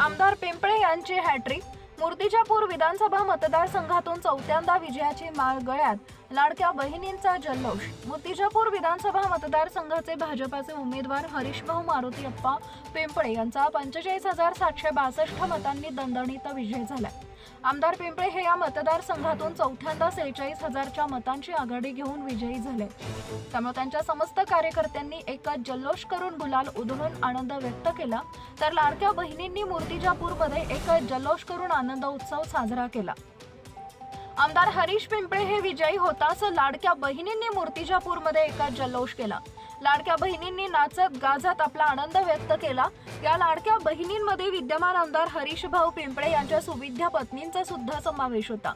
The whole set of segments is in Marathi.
आमदार पिंपळे यांची हॅट्रिक मूर्तिजापूर विधानसभा मतदारसंघातून चौथ्यांदा विजयाची माळ गळ्यात लाडक्या बहिणींचा जल्लोष. मूर्तिजापूर विधानसभा मतदारसंघाचे भाजपाचे उमेदवार हरीशभाऊ मारुती अप्पा पिंपळे यांचा पंचेचाळीस हजार सातशे बासष्ट मतांनी दणदणीत विजय झाला. आमदार पिंपळे हे या मतदारसंघातून चौथ्यांदा सेहेचाळीस हजारच्या मतांची आघाडी घेऊन विजयी झाले. त्यामुळे त्यांच्या समस्त कार्यकर्त्यांनी एका जल्लोष करून गुलाल उधळून आनंद व्यक्त केला. तर लाडक्या बहिणींनी मूर्तिजापूरमध्ये एकच जल्लोष करून आनंद उत्सव साजरा केला. आमदार हरीश पिंपळे हे विजयी होताच लाडक्या बहिणींनी मूर्तिजापूरमध्ये एका जल्लोष केला. लाडक्या बहिणींनी नाचत गाजत आपला आनंद व्यक्त केला. या लाडक्या बहिणींमध्ये विद्यमान आमदार हरीश भाऊ पिंपळे यांच्या सुविद्या पत्नींचा सुद्धा समावेश होता.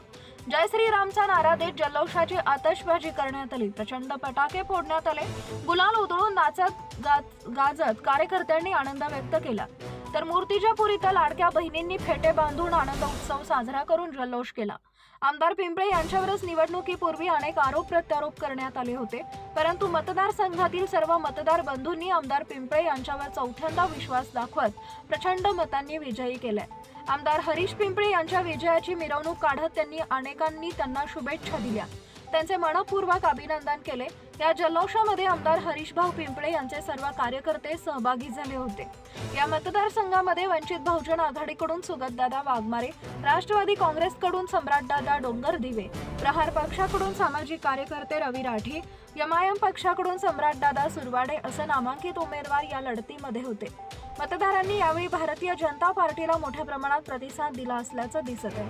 जय श्रीरामचा नारा देत जल्लोषाची आतषबाजी करण्यात आली. प्रचंड फटाके फोडण्यात आले. गुलाल उधळून नाचत गाजत कार्यकर्त्यांनी आनंद व्यक्त केला. तर मूर्तिजापूर इथं लाडक्या बहिणींनी फेटे बांधून आनंद उत्सव साजरा करून जल्लोष केला. आमदार पिंपळे यांच्यावरच निवडणुकीपूर्वी अनेक आरोप प्रत्यारोप करण्यात आले होते. परंतु मतदारसंघातील सर्व मतदार बंधूंनी आमदार पिंपळे यांच्यावर चौथ्यांदा विश्वास दाखवत प्रचंड मतांनी विजयी केलाय. आमदार हरीश पिंपळे यांच्या विजयाची मिरवणूक काढत त्यांनी अनेकांनी त्यांना शुभेच्छा दिल्या. त्यांचे मनपूर्वक अभिनंदन केले. या जल्लोषामध्ये आमदार हरीशभाऊ पिंपळे यांचे सर्व कार्यकर्ते सहभागी झाले होते. या मतदारसंघामध्ये वंचित बहुजन आघाडीकडून सुगतदादा वाघमारे राष्ट्रवादी काँग्रेसकडून सम्राटदादा डोंगर दिवे प्रहार पक्षाकडून सामाजिक कार्यकर्ते रवी राठी यमायम पक्षाकडून सम्राटदादा सुरवाडे असे नामांकित उमेदवार या लढतीमध्ये होते. मतदारांनी यावेळी भारतीय जनता पार्टीला मोठ्या प्रमाणात प्रतिसाद दिला असल्याचं दिसत आहे.